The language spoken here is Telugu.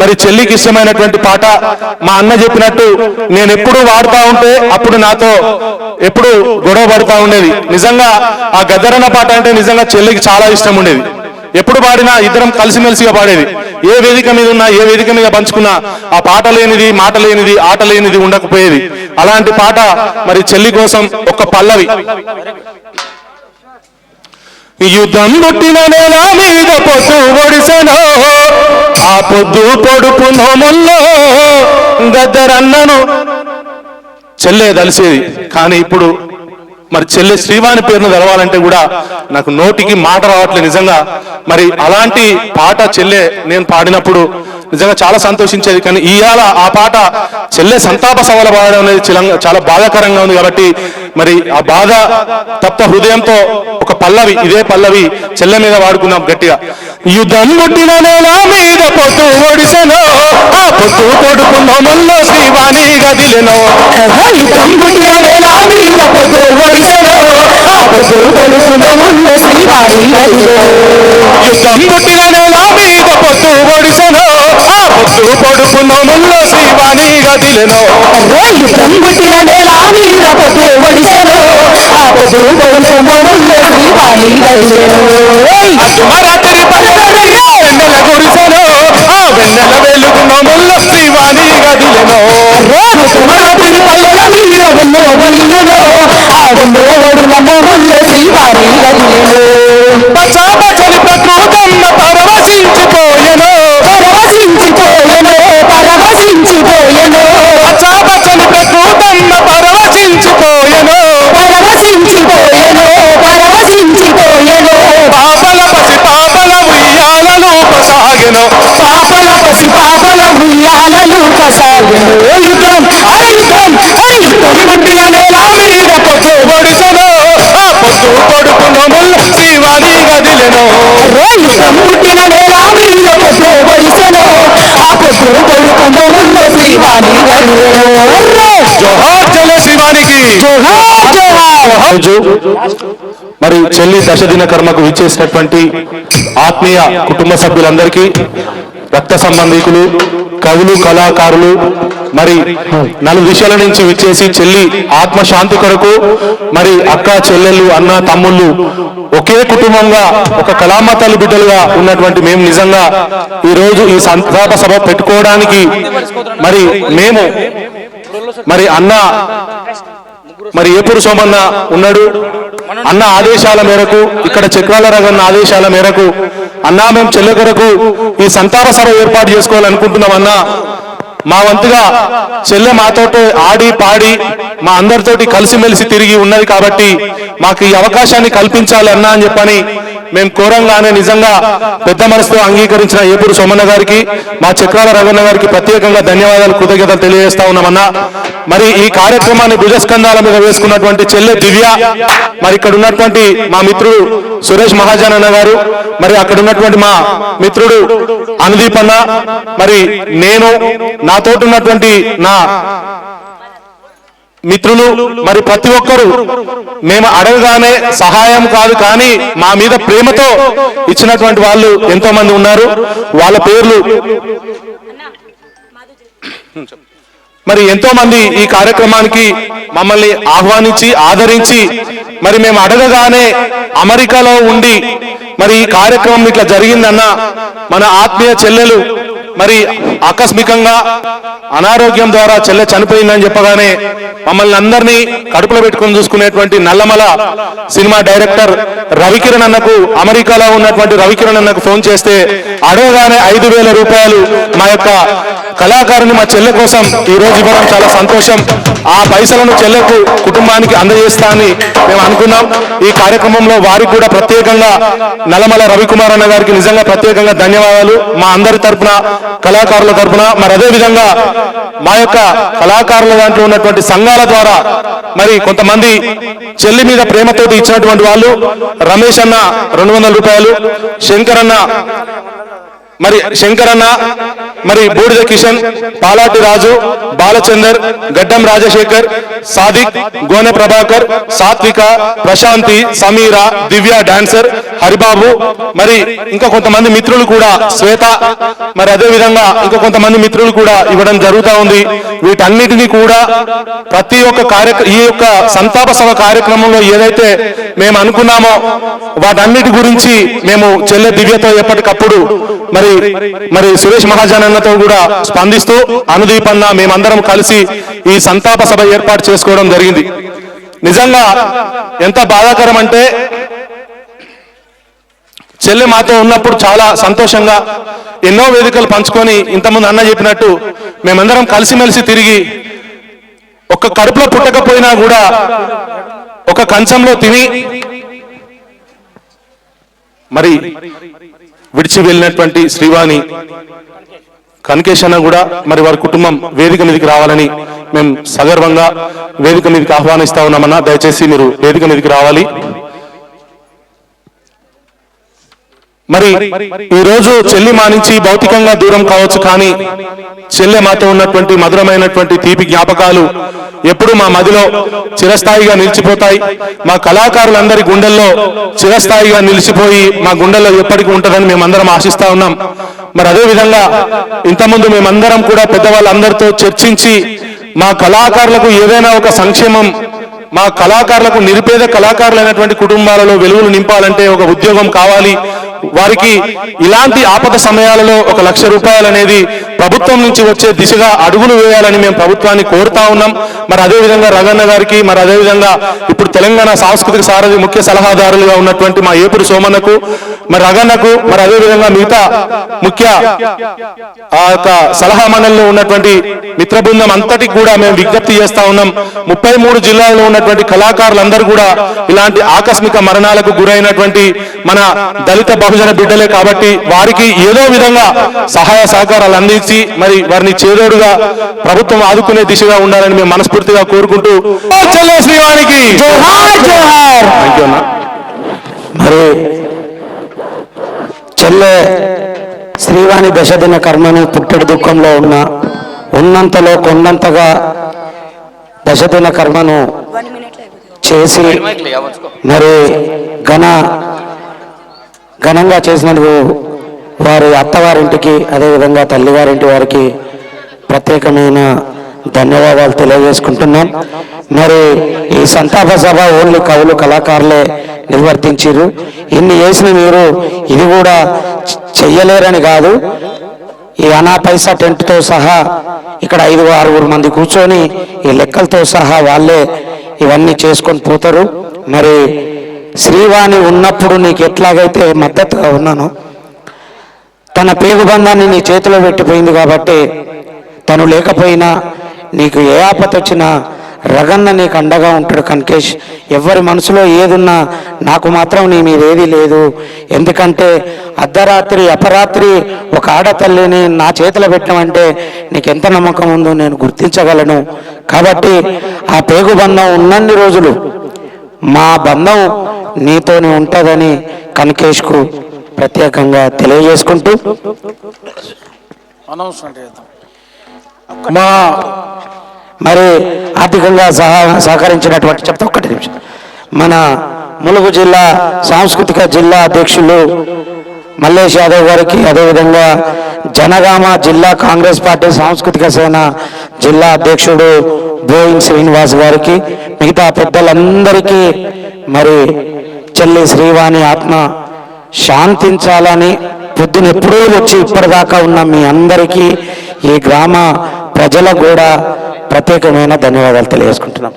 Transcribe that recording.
మరి చెల్లికి ఇష్టమైనటువంటి పాట మా అన్న చెప్పినట్టు నేను ఎప్పుడు వాడుతా ఉంటే అప్పుడు నాతో ఎప్పుడు గొడవ పడుతూ ఉండేది. నిజంగా ఆ గద్దరన్న పాట అంటే నిజంగా చెల్లికి చాలా ఇష్టం ఉండేది. ఎప్పుడు పాడినా ఇద్దరం కలిసిమెలిసిగా పాడేది. ఏ వేదిక మీద ఉన్నా ఏ వేదిక మీద పంచుకున్నా ఆ పాట లేనిది మాట లేనిది ఆట లేనిది ఉండకపోయేది. అలాంటి పాట మరి చెల్లి కోసం ఒక పల్లవి. యుద్ధం పుట్టిన నేల మీద పొద్దు ఒడిసెనో ఆ పొద్దు పొడుపు నోముల్లో గద్దరన్నను. చెల్లే దలిసేది. కానీ ఇప్పుడు మరి చెల్లె శ్రీవాణి పేరును తెలవాలంటే కూడా నాకు నోటికి మాట రావట్లేదు నిజంగా. మరి అలాంటి పాట చెల్లె నేను పాడినప్పుడు నిజంగా చాలా సంతోషించేది. కానీ ఇవాళ ఆ పాట చెల్లె సంతాప సవాల పాడడం అనేది చిలంగా- చాలా బాధాకరంగా ఉంది కాబట్టి మరి ఆ బాధ తప్ప హృదయంతో ఒక పల్లవి ఇదే పల్లవి చెల్లె మీద వాడుకున్నాం గట్టిగా యుద్ధం పుట్టిన నేల మీద పొట్టు ఒడిసెనో ఆ పొట్టు కొడుకున్న ముల్లో శ్రీవాణి గదిలెనో యుద్ధం పుట్టిన వేళ మీద పొద్దు ఒడిసెలో, ఆ పొద్దు కొడుకున్న గదిలో. యుద్ధం పుట్టిన నేల మీద పొట్టు కొడుకున్న ముల్లో శ్రీవాణి గదిలెనో యుద్ధం పుట్టిన వేళ మీద పొద్దు ఒడిసెలో, ఆ వెన్నెల వెన్నెల వెలుగున్న ముల్లో శ్రీవాణి గదిలెనో అర్రే సుమరాత్రి పల్లెల మీద ఉన్న ఒడిసెలో, ఆ ఉన్న ఒడిన ముందు శ్రీవారి గదిలో. కొసాగెను పాపల పసి పాపల ఉయ్యాలలు కసాగెను. యుద్ధం పుట్టిన నేల మీద ముల్ల గదిలెను పుట్టిన నేల మీద. ఆ! జోహార్ జల శివానికి జోహార్, జోహార్. మరి చెల్లి దశదిన కర్మకు విచ్చేసినటువంటి ఆత్మీయ కుటుంబ సభ్యులందరికీ రక్త సంబంధికులు కవులు కళాకారులు మరి నలుగు విషయాల నుంచి విచ్చేసి చెల్లి ఆత్మశాంతి కొరకు మరి అక్క చెల్లెళ్ళు అన్న తమ్ముళ్ళు ఒకే కుటుంబంగా ఒక కళామతాలు బిడ్డలుగా ఉన్నటువంటి మేము నిజంగా ఈరోజు ఈ సంతాప సభ పెట్టుకోవడానికి మరి మేము మరి అన్న మరి ఏపూరు సోమన్న ఉన్నాడు? అన్న ఆదేశాల మేరకు ఇక్కడ చక్రాల రగన్న ఆదేశాల మేరకు అన్నా మేము చెల్లె కొరకు ఈ సంతాప సభ ఏర్పాటు చేసుకోవాలనుకుంటున్నాం అన్నా మా వంతుగా చెల్లె మాతోటి ఆడి పాడి మా అందరితోటి కలిసిమెలిసి తిరిగి ఉన్నది కాబట్టి మాకు ఈ అవకాశాన్ని కల్పించాలి అన్నా అని చెప్పని మేము కోరంగానే నిజంగా పెద్ద మనసుతో అంగీకరించిన ఏపూరు సోమన్న గారికి మా చక్రాల రవణ గారికి ప్రత్యేకంగా ధన్యవాదాలు కృతజ్ఞతలు తెలియజేస్తా ఉన్నామన్నా మరి ఈ కార్యక్రమాన్ని భుజస్కంధాల మీద వేసుకున్నటువంటి చెల్లె దివ్య మరి ఇక్కడ ఉన్నటువంటి మా మిత్రుడు సురేష్ మహాజన్ అన్న గారు మరి అక్కడ ఉన్నటువంటి మా మిత్రుడు అనుదీప్ అన్న మరి నేను నాతోటి ఉన్నటువంటి నా మిత్రులు మరి ప్రతి ఒక్కరు మేము అడగగానే సహాయం కాదు కానీ మా మీద ప్రేమతో ఇచ్చినటువంటి వాళ్ళు ఎంతో మంది ఉన్నారు. వాళ్ళ పేర్లు మరి ఎంతో మంది ఈ కార్యక్రమానికి మమ్మల్ని ఆహ్వానించి ఆదరించి మరి మేము అడగగానే అమెరికాలో ఉండి మరి ఈ కార్యక్రమం ఇట్లా జరిగిందన్న మన ఆత్మీయ చెల్లెలు మరి ఆకస్మికంగా అనారోగ్యం ద్వారా చెల్లె చనిపోయిందని చెప్పగానే మమ్మల్ని అందరినీ కడుపులో పెట్టుకొని చూసుకునేటువంటి నల్లమల సినిమా డైరెక్టర్ రవికిరణ్ అన్నకు అమెరికాలో ఉన్నటువంటి రవికిరణ్ అన్నకు ఫోన్ చేస్తే అడగగానే ఐదు వేల రూపాయలు మా యొక్క కళాకారుని మా చెల్లె కోసం ఈ రోజు ఇవ్వడం చాలా సంతోషం. ఆ పైసలను చెల్లెకు కుటుంబానికి అందజేస్తా అని మేము అనుకున్నాం. ఈ కార్యక్రమంలో వారికి కూడా ప్రత్యేకంగా నల్లమల రవికుమార్ అన్న గారికి నిజంగా ప్రత్యేకంగా ధన్యవాదాలు. మా అందరి తరఫున కళాకారుల తరపున మరి అదే విధంగా మా యొక్క కళాకారుల దాంట్లో ఉన్నటువంటి సంఘాల ద్వారా మరి కొంతమంది చెల్లి మీద ప్రేమతో ఇచ్చినటువంటి వాళ్ళు రమేష్ అన్న రెండు వందల రూపాయలు శంకర్ అన్న మరి శంకరన్న మరి బూడిద కిషన్ పాలాటి రాజు బాలచందర్ గడ్డం రాజశేఖర్ సాదిక్ గోనె ప్రభాకర్ సాత్విక ప్రశాంతి సమీర దివ్య డాన్సర్ హరిబాబు మరి ఇంకా కొంతమంది మిత్రులు కూడా శ్వేత మరి అదే విధంగా ఇంకా కొంతమంది మిత్రులు కూడా ఇవ్వడం జరుగుతా ఉంది. వీటన్నిటినీ కూడా ప్రతి ఒక్క కార్యక్రమ ఈ యొక్క సంతాప సభ కార్యక్రమంలో ఏదైతే మేము అనుకున్నామో వాటన్నిటి గురించి మేము చెల్లె దివ్యతో ఎప్పటికప్పుడు మరి మరి సురేష్ మహాజన్ అన్నతో కూడా స్పందిస్తూ అనుదీపన్న మేమందరం కలిసి ఈ సంతాప సభ ఏర్పాటు చేసుకోవడం జరిగింది. నిజంగా ఎంత బాధాకరం అంటే చెల్లె మాతో ఉన్నప్పుడు చాలా సంతోషంగా ఎన్నో వేదికలు పంచుకొని ఇంతకుముందు అన్న చెప్పినట్టు మేమందరం కలిసిమెలిసి తిరిగి ఒక కడుపులో పుట్టకపోయినా కూడా ఒక కంచంలో తిని మరి విడిచి వెళ్ళినటువంటి శ్రీవాణి కనకేష్ అన్న కూడా మరి వారి కుటుంబం వేదిక మీదకి రావాలని మేము సగర్వంగా వేదిక మీదకి ఆహ్వానిస్తా ఉన్నామన్నా దయచేసి మీరు వేదిక మీదకి రావాలి. మరి ఈ రోజు చెల్లి మా నుంచి భౌతికంగా దూరం కావచ్చు కానీ చెల్లె మాతో ఉన్నటువంటి మధురమైనటువంటి తీపి జ్ఞాపకాలు ఎప్పుడు మా మదిలో చిరస్థాయిగా నిలిచిపోతాయి. మా కళాకారులందరి గుండెల్లో చిరస్థాయిగా నిలిచిపోయి మా గుండెల్లో ఎప్పటికీ ఉంటుందని మేమందరం ఆశిస్తా ఉన్నాం. మరి అదే విధంగా ఇంతకుముందు మేమందరం కూడా పెద్దవాళ్ళందరితో చర్చించి మా కళాకారులకు ఏదైనా ఒక సంక్షేమం మా కళాకారులకు నిరుపేద కళాకారులైనటువంటి కుటుంబాలలో వెలుగులు నింపాలంటే ఒక ఉద్యోగం కావాలి. వారికి ఇలాంటి ఆపద సమయాలలో ఒక లక్ష రూపాయలు అనేది ప్రభుత్వం నుంచి వచ్చే దిశగా అడుగులు వేయాలని మేము ప్రభుత్వాన్ని కోరుతా ఉన్నాం. మరి అదే విధంగా రగన్న గారికి మరి అదే విధంగా ఇప్పుడు తెలంగాణ సాంస్కృతిక సారథి ముఖ్య సలహాదారులుగా ఉన్నటువంటి మా ఏపురు సోమన్నకు మరి రగన్నకు మరి అదే విధంగా మిగతా ముఖ్య ఆ యొక్క సలహా మండలిలో ఉన్నటువంటి మిత్ర బృందం అంతటికి కూడా మేము విజ్ఞప్తి చేస్తా ఉన్నాం. ముప్పై మూడు జిల్లాల్లో ఉన్నటువంటి కళాకారులందరూ కూడా ఇలాంటి ఆకస్మిక మరణాలకు గురైనటువంటి మన దళిత బహుజన బిడ్డలే కాబట్టి వారికి ఏదో విధంగా సహాయ సహకారాలు అందించి మరి వారిని చేదోడుగా ప్రభుత్వం ఆదుకునే దిశగా ఉండాలని మేము మనస్ఫూర్తిగా కోరుకుంటూ శ్రీవానికి. మరి చెల్లె శ్రీవాణి దశదిన కర్మను పుట్టడి దుఃఖంలో ఉన్న ఉన్నంతలో కొండంతగా దశదిన కర్మను చేసి మరి ఘన ఘనంగా చేసినందుకు వారి అత్తవారింటికి అదేవిధంగా తల్లిగారింటి వారికి ప్రత్యేకమైన ధన్యవాదాలు తెలియజేసుకుంటున్నాం. మరి ఈ సంతాప సభ ఓన్లీ కవులు కళాకారులే నిర్వర్తించారు ఇన్ని చేసిన మీరు ఇది కూడా చెయ్యలేరని కాదు. ఈ అనా పైసా టెంట్తో సహా ఇక్కడ ఐదు ఆరుగురు మంది కూర్చొని ఈ లెక్కలతో సహా వాళ్ళే ఇవన్నీ చేసుకొని పోతారు. మరి శ్రీవాణి ఉన్నప్పుడు నీకు ఎట్లాగైతే మద్దతుగా ఉన్నానో తన పేగు బంధాన్ని నీ చేతిలో పెట్టిపోయింది కాబట్టి తను లేకపోయినా నీకు ఏ ఆపత వచ్చినా రగన్న నీకు అండగా ఉంటాడు కనకేష్. ఎవరి మనసులో ఏదున్నా నాకు మాత్రం నీ మీద ఏది లేదు. ఎందుకంటే అర్ధరాత్రి అపరాత్రి ఒక ఆడతల్లిని నా చేతిలో పెట్టమంటే నీకు ఎంత నమ్మకం ఉందో నేను గుర్తించగలను. కాబట్టి ఆ పేగు బంధం ఉన్నన్ని రోజులు మా బంధం నీతోనే ఉంటుందని కనకేష్కు ప్రత్యేకంగా తెలియజేసుకుంటూ మా మరి ఆర్థికంగా సహా సహకరించినటువంటి చెప్తా ఒక్కటి నిమిషం. మన ములుగు జిల్లా సాంస్కృతిక జిల్లా అధ్యక్షులు మల్లేష్ యాదవ్ గారికి అదేవిధంగా జనగామ జిల్లా కాంగ్రెస్ పార్టీ సాంస్కృతిక సేన జిల్లా అధ్యక్షుడు బోయింగ్ శ్రీనివాస్ గారికి మిగతా పెద్దలందరికీ మరి చెల్లి శ్రీవాణి ఆత్మ శాంతించాలని పొద్దున ఎప్పుడూ వచ్చి ఇప్పటిదాకా ఉన్న మీ అందరికీ ఈ గ్రామ ప్రజలకు కూడా ప్రత్యేకమైన ధన్యవాదాలు తెలియజేసుకుంటున్నాం.